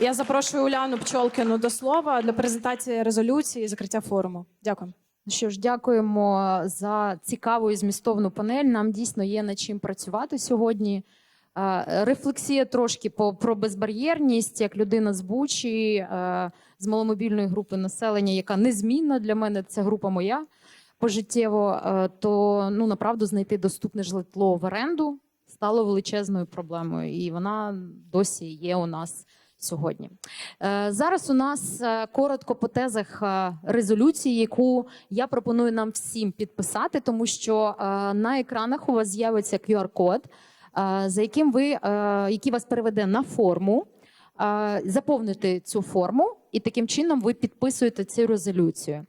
Я запрошую Уляну Пчолкіну до слова для презентації резолюції і закриття форуму. Дякую. Ну Що ж, дякуємо за цікаву і змістовну панель. Нам дійсно є над чим працювати сьогодні. Е, Рефлексія трошки по про безбар'єрність, як людина з Бучі, е, з маломобільної групи населення, яка незмінна для мене. Це група моя пожиттєво. е, То ну направду знайти доступне житло в оренду стало величезною проблемою, і вона досі є у нас сьогодні. Е, Зараз у нас е, коротко по тезах е, резолюції, яку я пропоную нам всім підписати, тому що на екранах у вас з'явиться QR-код, за яким ви який вас переведе на форму. Заповнити цю форму, і таким чином ви підписуєте цю резолюцію.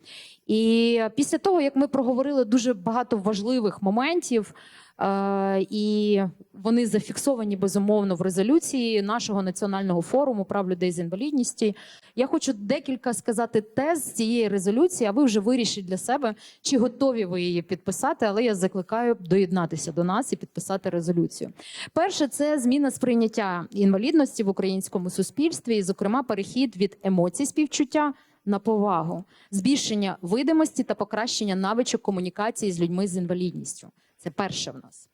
І після того, як ми проговорили дуже багато важливих моментів, і вони зафіксовані безумовно в резолюції нашого національного форуму прав людей з інвалідністю. Я хочу декілька сказати тез цієї резолюції, а ви вже вирішіть для себе, чи готові ви її підписати. Але я закликаю доєднатися до нас і підписати резолюцію. Перше, це зміна сприйняття інвалідності в українському суспільстві, і, зокрема, перехід від емоцій співчуття. На повагу, збільшення видимості та покращення навичок комунікації з людьми з інвалідністю. Це перше в нас.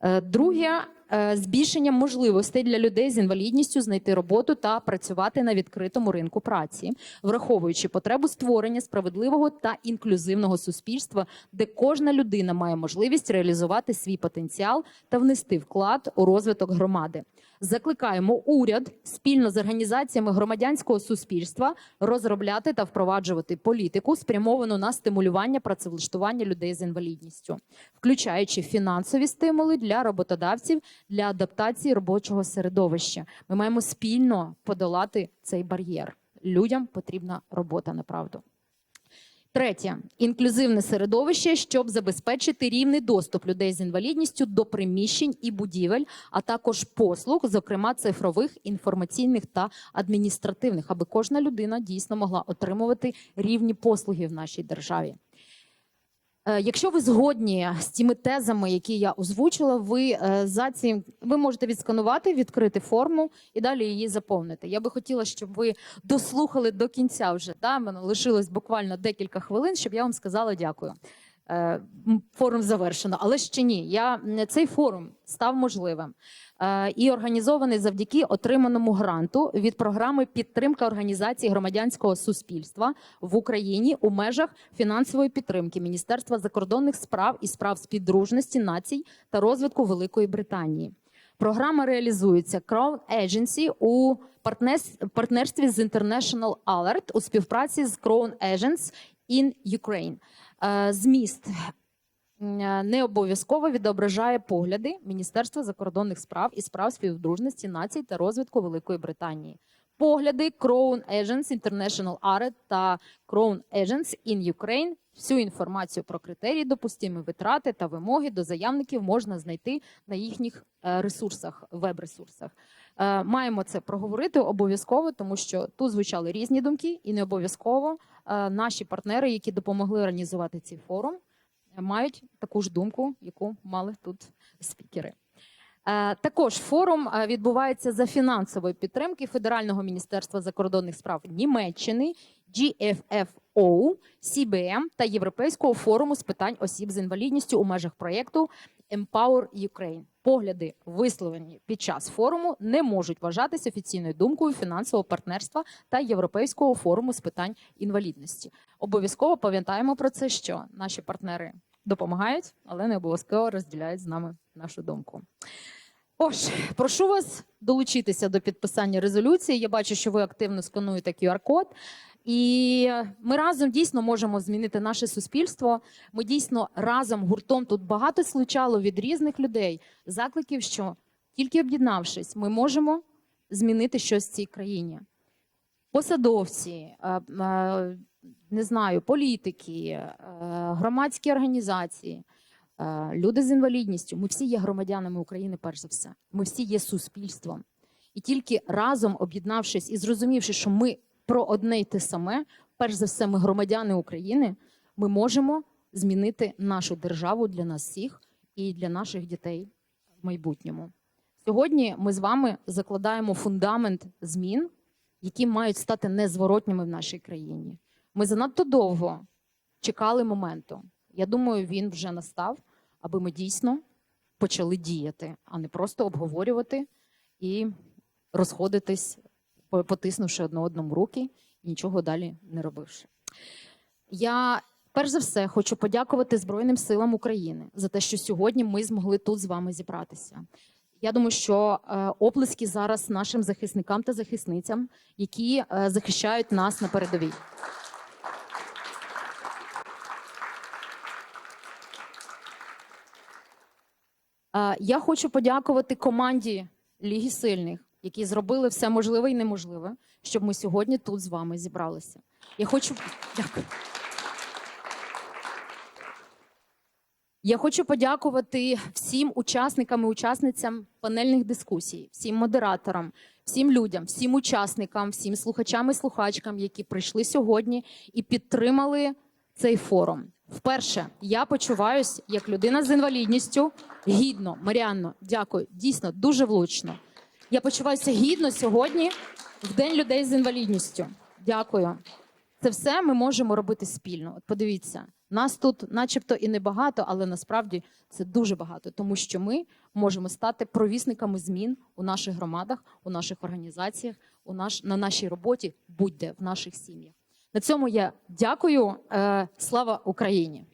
Е, Друге е, збільшення можливостей для людей з інвалідністю знайти роботу та працювати на відкритому ринку праці, враховуючи потребу створення справедливого та інклюзивного суспільства, де кожна людина має можливість реалізувати свій потенціал та внести вклад у розвиток громади. Закликаємо уряд спільно з організаціями громадянського суспільства розробляти та впроваджувати політику, спрямовану на стимулювання працевлаштування людей з інвалідністю, включаючи фінансові стимули для роботодавців для адаптації робочого середовища. Ми маємо спільно подолати цей бар'єр. Людям потрібна робота направду. Третє інклюзивне середовище, щоб забезпечити рівний доступ людей з інвалідністю до приміщень і будівель, а також послуг, зокрема цифрових, інформаційних та адміністративних, аби кожна людина дійсно могла отримувати рівні послуги в нашій державі. Е, Якщо ви згодні з тими тезами, які я озвучила, ви е, за ці ви можете відсканувати, відкрити форму і далі її заповнити. Я би хотіла, щоб ви дослухали до кінця вже. Да? Мене лишилось буквально декілька хвилин, щоб я вам сказала дякую. Е, Форум завершено, але ще ні. Я цей форум став можливим е, і організований завдяки отриманому гранту від програми підтримка організації громадянського суспільства в Україні у межах фінансової підтримки Міністерства закордонних справ і справ співдружності націй та розвитку Великої Британії. Програма реалізується Crown Agency у партнерстві з International Alert у співпраці з Crown Agents in Ukraine. Е, Зміст не обов'язково відображає погляди Міністерства закордонних справ і справ співдружності націй та розвитку Великої Британії. Погляди Crown Agents International Alert та Crown Agents in Ukraine. Всю інформацію про критерії, допустимі витрати та вимоги до заявників можна знайти на їхніх е, ресурсах, веб-ресурсах. Е, Маємо це проговорити обов'язково, тому що тут звучали різні думки, і не обов'язково е, наші партнери, які допомогли організувати цей форум, мають таку ж думку, яку мали тут спікери. Е, Також форум відбувається за фінансової підтримки Федерального міністерства закордонних справ Німеччини, GFFO, CBM та Європейського форуму з питань осіб з інвалідністю у межах проєкту Empower Ukraine. Погляди, висловлені під час форуму, не можуть вважатися офіційною думкою фінансового партнерства та Європейського форуму з питань інвалідності. Обов'язково пам'ятаємо про це, що наші партнери допомагають, але не обов'язково розділяють з нами нашу думку. Ож, прошу вас долучитися до підписання резолюції. Я бачу, що ви активно скануєте QR-код. І ми разом дійсно можемо змінити наше суспільство. Ми дійсно разом гуртом тут багато звучало від різних людей закликів, що тільки об'єднавшись, ми можемо змінити щось в цій країні. Посадовці, е, е, не знаю, політики, е, громадські організації, люди з інвалідністю. Ми всі є громадянами України, перш за все. Ми всі є суспільством. І тільки разом об'єднавшись і зрозумівши, що ми про одне й те саме, перш за все, ми громадяни України, ми можемо змінити нашу державу для нас всіх і для наших дітей в майбутньому. Сьогодні ми з вами закладаємо фундамент змін які мають стати незворотніми в нашій країні. Ми занадто довго чекали моменту. Я думаю, він вже настав, аби ми дійсно почали діяти, а не просто обговорювати і розходитись, потиснувши одне одному руки нічого далі не робивши. Я перш за все хочу подякувати Збройним силам України за те, що сьогодні ми змогли тут з вами зібратися. Я думаю, що е, оплески зараз нашим захисникам та захисницям, які е, захищають нас на передовій. Е, Я хочу подякувати команді Ліги Сильних, які зробили все можливе і неможливе, щоб ми сьогодні тут з вами зібралися. Я хочу дякую. Я хочу подякувати всім учасникам і учасницям панельних дискусій, всім модераторам, всім людям, всім учасникам, всім слухачам і слухачкам, які прийшли сьогодні і підтримали цей форум. Вперше я почуваюсь як людина з інвалідністю гідно. Маріанно, дякую. Дійсно, дуже влучно. Я почуваюся гідно сьогодні в День людей з інвалідністю. Дякую. Це все ми можемо робити спільно. От подивіться, нас тут, начебто, і небагато, але насправді це дуже багато, тому що ми можемо стати провісниками змін у наших громадах, у наших організаціях, у наш на нашій роботі, будь-де в наших сім'ях. На цьому я дякую. Е, слава Україні!